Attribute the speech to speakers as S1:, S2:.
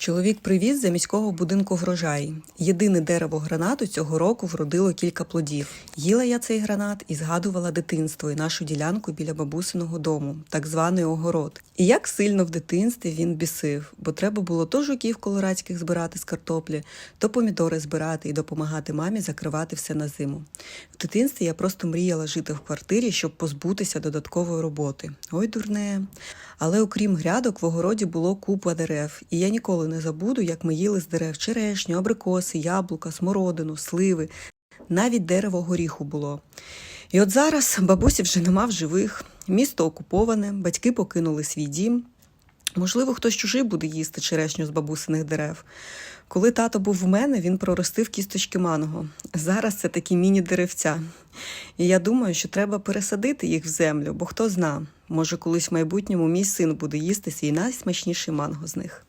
S1: Чоловік привіз за міського будинку врожай. Єдине дерево гранату цього року вродило кілька плодів. Їла я цей гранат і згадувала дитинство і нашу ділянку біля бабусиного дому, так званий огород. І як сильно в дитинстві він бісив, бо треба було то жуків колорадських збирати з картоплі, то помідори збирати і допомагати мамі закривати все на зиму. В дитинстві я просто мріяла жити в квартирі, щоб позбутися додаткової роботи. Ой, дурне. Але окрім грядок, в огороді було купа дерев, і я ніколи не забуду, як ми їли з дерев черешню, абрикоси, яблука, смородину, сливи. Навіть дерево горіху було. І от зараз бабусі вже нема в живих, місто окуповане, батьки покинули свій дім. Можливо, хтось чужий буде їсти черешню з бабусиних дерев. Коли тато був в мене, він проростив кісточки манго. Зараз це такі міні-деревця. І я думаю, що треба пересадити їх в землю, бо хто зна, може, колись в майбутньому мій син буде їсти свій найсмачніший манго з них.